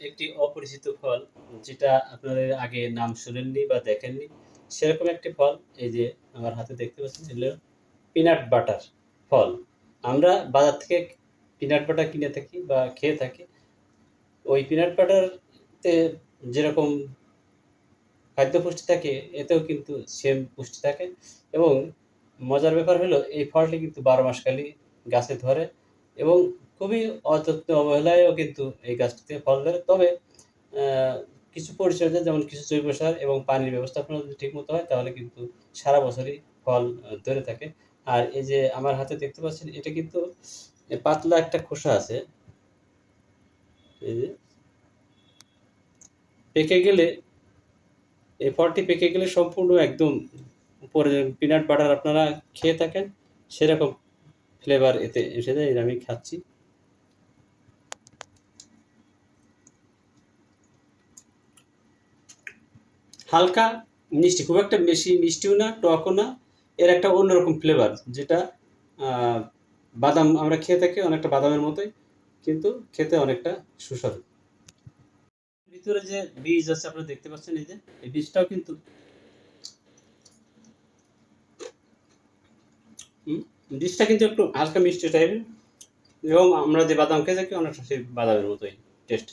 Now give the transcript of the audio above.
একটি অপরিচিত ফল যেটা আপনাদের আগে নাম শুনেননি বা দেখেননি, সেরকম একটি ফল, এই যে আমার হাতে দেখতে পাচ্ছেন, এগুলো পিনাট বাটার ফল। আমরা বাজার থেকে পিনাট বাটার কিনে থাকি বা খেয়ে থাকি। ওই পিনাট বাটারতে যেরকম খাদ্য পুষ্টি থাকে, এতেও কিন্তু সেম পুষ্টি থাকে এবং মজার ব্যাপার হলো, এই ফলটি কিন্তু বারো মাসকালই গাছে ধরে এবং খুবই অযত্ন অবহেলায়ও কিন্তু এই গাছটিতে ফল ধরে। তবে কিছু পরিচর্যা, যেমন কিছু জৈব সার এবং পানির ব্যবস্থাপনা যদি ঠিকমতো হয়, তাহলে কিন্তু সারা বছরই ফল ধরে থাকে। আর এই যে আমার হাতে দেখতে পাচ্ছেন, এটা কিন্তু পাতলা একটা খোসা আছে। এই যে, পেকে গেলে, এই ফলটি পেকে গেলে সম্পূর্ণ একদম উপরে পিনাট বাটার আপনারা খেয়ে থাকেন, সেরকম ফ্লেভার এতে এসে যায় আমি খাচ্ছি। হালকা মিষ্টি, খুব একটা বেশি মিষ্টিও না, টকও না। এর একটা অন্যরকম ফ্লেভার যেটা বাদাম, আমরা খেয়ে থাকি অনেকটা বাদামের মতোই, কিন্তু খেতে অনেকটা সুস্বাদু। ভিতরে যে বীজ আছে, আপনারা দেখতে পাচ্ছেন এই যে, এই বীজটাও কিন্তু বীজটা কিন্তু একটু হালকা মিষ্টি টাইপের এবং আমরা যে বাদাম খেয়ে থাকি, অনেকটা সেই বাদামের মতোই টেস্ট